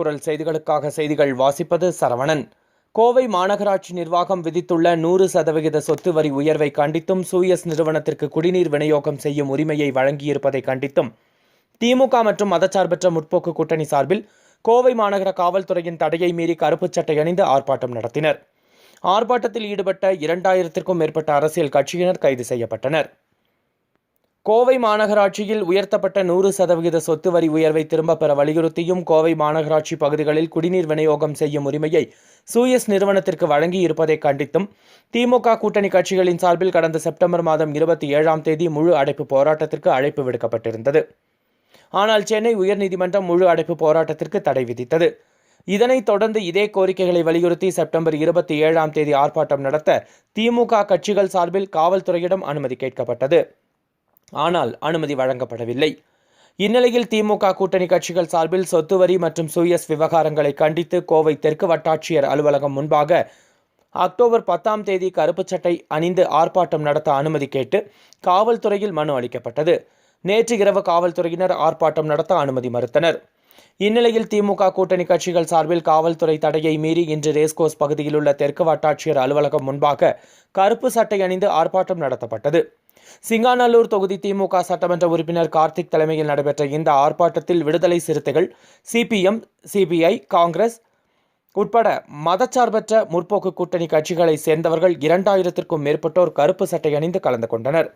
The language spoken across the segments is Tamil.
மாலைக்குரல் செய்திகளுக்காக செய்திகள் வாசிப்பது சரவணன். கோவை மாநகராட்சி நிர்வாகம் விதித்துள்ள நூறு சதவிகித சொத்து வரி உயர்வை கண்டித்தும் சூயஸ் நிறுவனத்திற்கு குடிநீர் விநியோகம் செய்யும் உரிமையை வழங்கியிருப்பதை கண்டித்தும் திமுக மற்றும் மதச்சார்பற்ற முற்போக்கு கூட்டணி சார்பில் கோவை மாநகர காவல்துறையின் தடையை மீறி கருப்புச் சட்டை அணிந்து ஆர்ப்பாட்டம் நடத்தினர். ஆர்ப்பாட்டத்தில் ஈடுபட்ட இரண்டாயிரத்திற்கும் மேற்பட்ட அரசியல் கட்சியினர் கைது செய்யப்பட்டனர். கோவை மாநகராட்சியில் உயர்த்தப்பட்ட நூறு சதவிகித சொத்து வரி உயர்வை திரும்பப் பெற வலியுறுத்தியும் கோவை மாநகராட்சி பகுதிகளில் குடிநீர் விநியோகம் செய்யும் உரிமையை சூயஸ் நிறுவனத்திற்கு வழங்கி இருப்பதை கண்டித்தும் திமுக கூட்டணி கட்சிகளின் சார்பில் கடந்த செப்டம்பர் மாதம் இருபத்தி ஏழாம் தேதி முழு அடைப்பு போராட்டத்திற்கு அழைப்பு விடுக்கப்பட்டிருந்தது. ஆனால் சென்னை உயர்நீதிமன்றம் முழு அடைப்பு போராட்டத்திற்கு தடை விதித்தது. இதனைத் தொடர்ந்து இதே கோரிக்கைகளை வலியுறுத்தி செப்டம்பர் இருபத்தி ஏழாம் தேதி ஆர்ப்பாட்டம் நடத்த திமுக கட்சிகள் சார்பில் காவல்துறையிடம் அனுமதி கேட்கப்பட்டது. ஆனால் அனுமதி வழங்கப்படவில்லை. இந்நிலையில் திமுக கூட்டணி கட்சிகள் சார்பில் சொத்து வரி மற்றும் சூயஸ் விவகாரங்களை கண்டித்து கோவை தெற்கு வட்டாட்சியர் அலுவலகம் முன்பாக அக்டோபர் பத்தாம் தேதி கருப்பு சட்டை அணிந்து ஆர்ப்பாட்டம் நடத்த அனுமதி கேட்டு காவல்துறையில் மனு அளிக்கப்பட்டது. நேற்று இரவு காவல்துறையினர் ஆர்ப்பாட்டம் நடத்த அனுமதி மறுத்தனர். இந்நிலையில் திமுக கூட்டணி கட்சிகள் சார்பில் காவல்துறை தடையை மீறி இன்று ரேஸ்கோஸ் பகுதியில் உள்ள தெற்கு வட்டாட்சியர் அலுவலகம் முன்பாக கருப்பு சட்டை அணிந்து ஆர்ப்பாட்டம் நடத்தப்பட்டது. சிங்காநல்லூர் தொகுதி திமுக சட்டமன்ற உறுப்பினர் கார்த்திக் தலைமையில் நடைபெற்ற இந்த ஆர்ப்பாட்டத்தில் விடுதலை சிறுத்தைகள் சிபிஎம் சிபிஐ காங்கிரஸ் உட்பட மதச்சார்பற்ற முற்போக்கு கூட்டணி கட்சிகளை சேர்ந்தவர்கள் இரண்டாயிரத்திற்கும் மேற்பட்டோர் கருப்பு சட்டை அணிந்து கலந்து கொண்டனர்.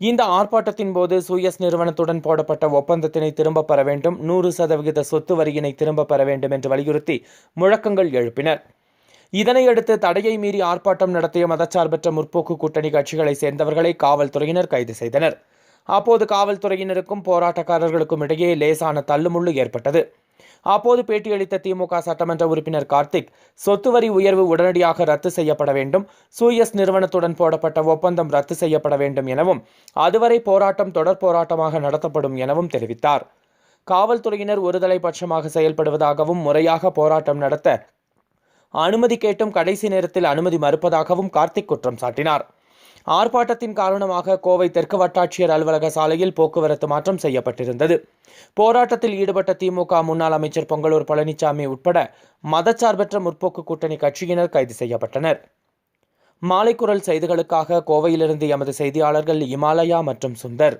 இந்த ஆர்ப்பாட்டத்தின் போது சூயஸ் நிறுவனத்துடன் போடப்பட்ட ஒப்பந்தத்தினை திரும்பப் பெற வேண்டும் நூறு சதவிகித சொத்து வரியினை திரும்பப் பெற வேண்டும் என்று வலியுறுத்தி முழக்கங்கள் எழுப்பினர். இதனையடுத்து தடையை மீறி ஆர்ப்பாட்டம் நடத்திய மதச்சார்பற்ற முற்போக்கு கூட்டணி கட்சிகளை சேர்ந்தவர்களை காவல்துறையினர் கைது செய்தனர். அப்போது காவல்துறையினருக்கும் போராட்டக்காரர்களுக்கும் இடையே லேசான தள்ளுமுள்ளு ஏற்பட்டது. அப்போது பேட்டியளித்த திமுக சட்டமன்ற உறுப்பினர் கார்த்திக் சொத்து வரி உயர்வு உடனடியாக ரத்து செய்யப்பட வேண்டும். சூயஸ் நிறுவனத்துடன் போடப்பட்ட ஒப்பந்தம் ரத்து செய்யப்பட வேண்டும் எனவும் அதுவரை போராட்டம் தொடர் போராட்டமாக நடத்தப்படும் எனவும் தெரிவித்தார். காவல்துறையினர் ஒருதலைபட்சமாக செயல்படுவதாகவும் முறையாக போராட்டம் நடத்த அனுமதி கேட்டும் கடைசி நேரத்தில் அனுமதி மறுப்பதாகவும் கார்த்திக் குற்றம் சாட்டினார். ஆர்ப்பாட்டத்தின் காரணமாக கோவை தெற்கு வட்டாட்சியர் அலுவலக சாலையில் போக்குவரத்து மாற்றம் செய்யப்பட்டிருந்தது. போராட்டத்தில் ஈடுபட்ட திமுக முன்னாள் அமைச்சர் பொங்கலூர் பழனிசாமி உட்பட மதச்சார்பற்ற முற்போக்கு கூட்டணி கட்சியினர் கைது செய்யப்பட்டனர். மாலைக்குரல் செய்திகளுக்காக கோவையிலிருந்து எமது செய்தியாளர்கள் இமாலயா மற்றும் சுந்தர்.